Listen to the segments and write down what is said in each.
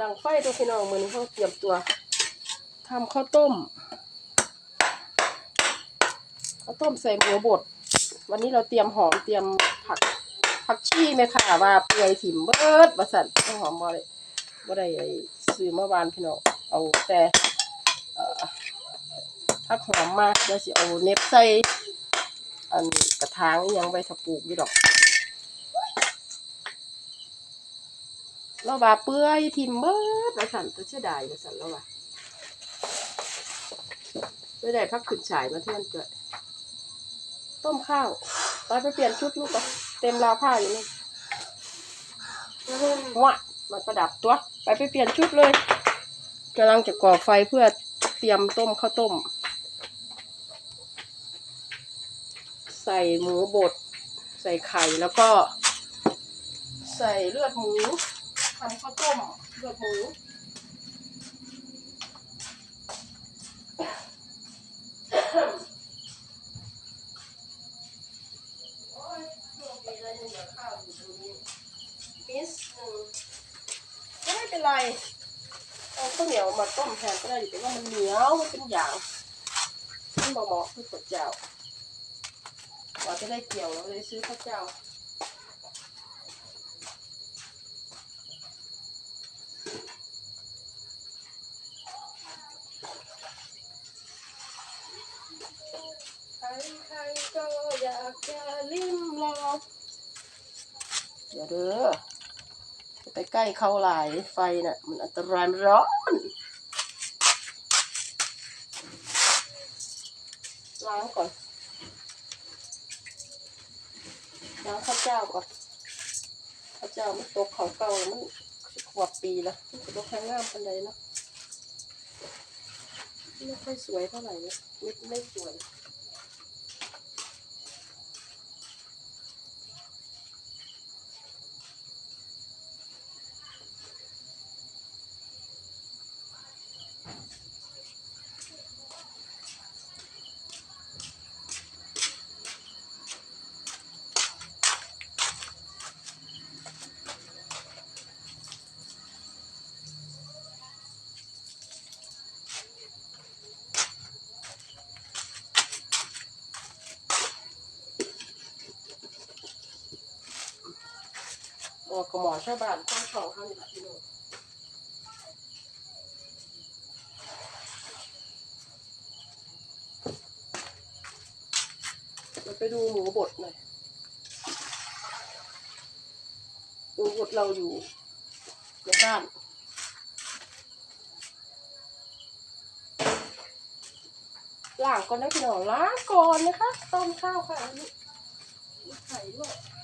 ดังไฟตัวพี่น้องมือนี้เขาเตรียมตัวทำข้าวต้มข้าวต้มใส่หมูบด วันนี้เราเตรียมหอมเตรียมผักผักชีไหมค่ะว่าเปื่อยถิ่มเบิดบะสันข้าวหอมบ่ได้บ่ได้ไอซื้อเมื่อวานพี่น้องเอาแต่ผักหอมมาเดี๋ยวสิเอาเน็บใส่อันกระถางยังไว้ถ้าปลูกอยู่ดอก เราว่าเปื่อยทิมเบิดว่าสั่นก็เสียดายว่าสั่นแล้วว่าไม่ได้พักขึ้นฉายมาเที่ยนเกิดต้มข้าวไปไปเปลี่ยนชุดลูกก่อนเต็มราวผ้าอยู่นี่วะมันประดับตัว ไปไปเปลี่ยนชุดเลยกำลังจะก่อไฟเพื่อเตรียมต้มข้าวต้ม ใส่หมูบด ใส่ไข่แล้วก็ ใส่เลือดหมู ทำข้าวต้มเลือดหมูโอ้ยโชคดีนะยังเหลือข้าวอยู่ตรงนี้นิดหนึ่งไม่เป็นไรเอาข้าวเหนียวมาต้มแทนก็ได้แต่ว่ามันเหนียวมันเป็นอย่างมันเหมาะคือข้าวเจ้าว่าจะได้เกี่ยวเราเลยซื้อข้าวเจ้าากจะลิ้มลองอย่าเด้อจะไปใกล้เขาหลายไฟน่ะ มันอันตรายมันร้อนล้างก่อนล้างข้าวเจ้าก่อนข้าวเจ้ามันตกของเก่าแล้วมันขวบปีแล้วมันตกแข็งงามปันใดเนาะไม่ค่อยสวยเท่าไหร่เนี่ยไม่ไม่สวย หมอกับหมอชาวบ้านข้างช่องเขานี่แหละพี่น้องเราไปดูหมูบดหน่อยหมูบดเราอยู่ในบ้านล้างก่อนนะพี่น้องล้างก่อนนะคะต้มข้าวค่ะอันนี้วย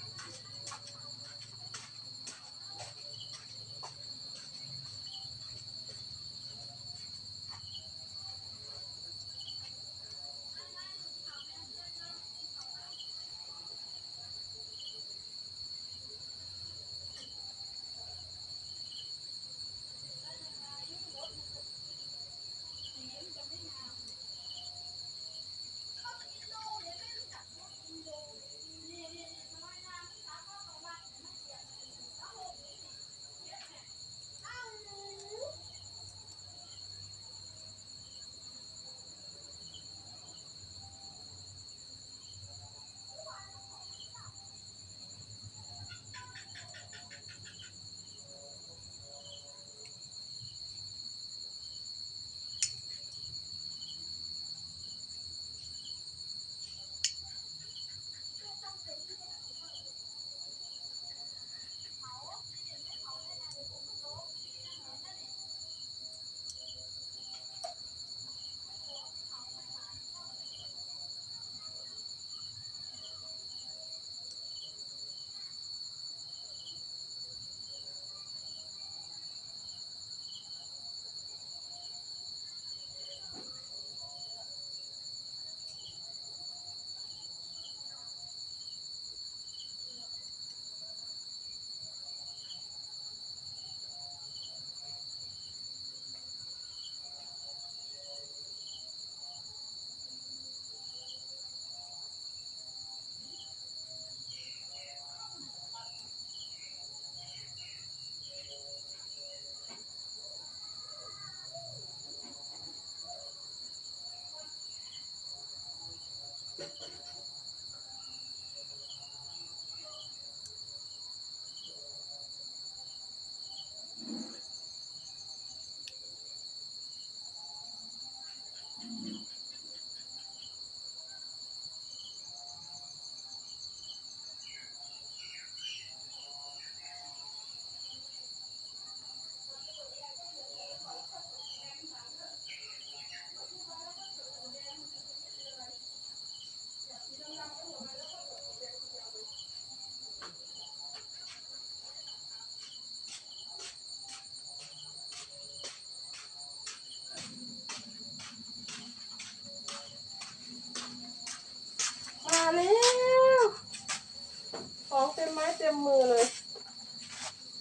มี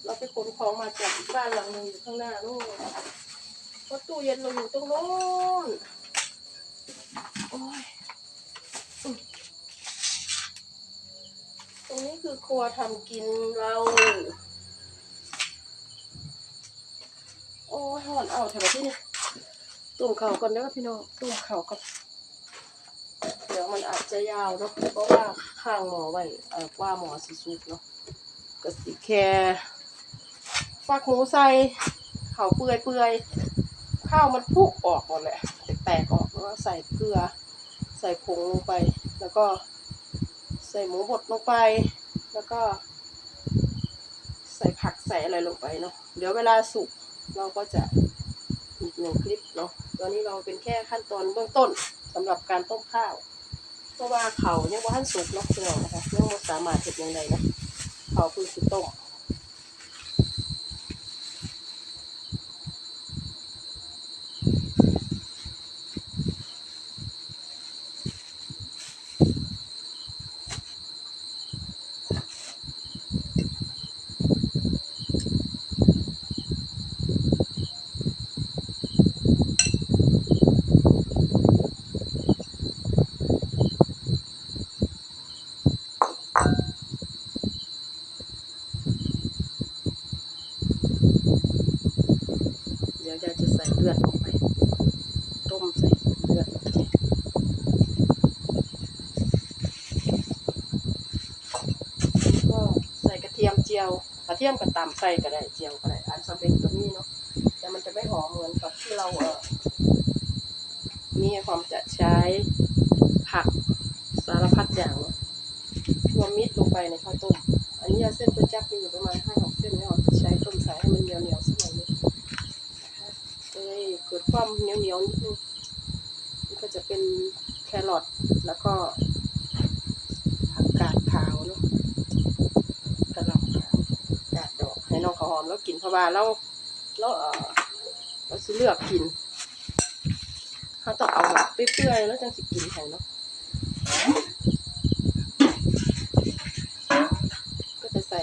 ไข่ด้วยขนของมาจากบ้านหลังหนึ่งอยู่ข้างหน้านู่นเพราะตู้เย็นเราอยู่ตรงโน้นโอ้ยตรงนี้คือครัวทำกินเรา โอ้ยหอนเอาแถวที่นี่ตุ่มเข่าก่อนเด้อพี่น้องตุ่มเข่าก่อนเดี๋ยวมันอาจจะยาวเนาะเพราะว่าข้างหมอไว้เอ่อว่าหมอสิสุกเนาะ ก็สิแค่ฟักหมูใส่ข้าเปื่อยเปื่อยๆข้าวมันพุกออกหมดแหละแตกๆออกแล้วก็ใส่เกลือ ใส่ผงลงไป แล้วก็ใส่หมูบดลงไป แล้วก็ ใส่ผักใส่อะไรลงไปเนาะเดี๋ยวเวลาสุกเราก็จะอีกหนึ่งคลิปเนาะตอนนี้เราเป็นแค่ขั้นตอนเบื้องต้นสำหรับการต้มข้าว เพราะว่าเขายังว่าท่านสุกเนาะพี่น้องนะคะยังไม่สามารถเห็ดยังไงนะ เขาคือสิต้มเดี๋ยวยายจะใส่เลือดลงไป ต้มใส่เลือดลงไปก็ใส่กระเทียมเจียว ก ระเทียมกับตำใส่ก็ได้เจียวก็ได้อันสำเร็จก็มีเนาะแต่มันจะไม่หอมเหมือนกับที่เราเออมีความจะใช้ผักสารพัดอย่างเนาะรวมมิตรลงไปในข้าวต้มอันนี้ยาเส้นก๋วจับมีอยู่ประมาณห้าหกเส้นเนี่ยใช้ต้มสายให้มันเหนียวเหนียวๆสักหน่อยนึงนะคะจะได้เกิดความเหนียวเหนียวๆนิดนึงนี่ก็จะเป็นแครอทแล้วก็ผักกาดขาวเนาะกระหล่ำขาวกาดดอกให้น้องข้าวหอ มแล้วกินเพราะว่าเราเราเออเราสิเลือกกินเขาต้องเอาแบบเปื่อยๆแล้วจังสิกินให้เนาะก็จะใส่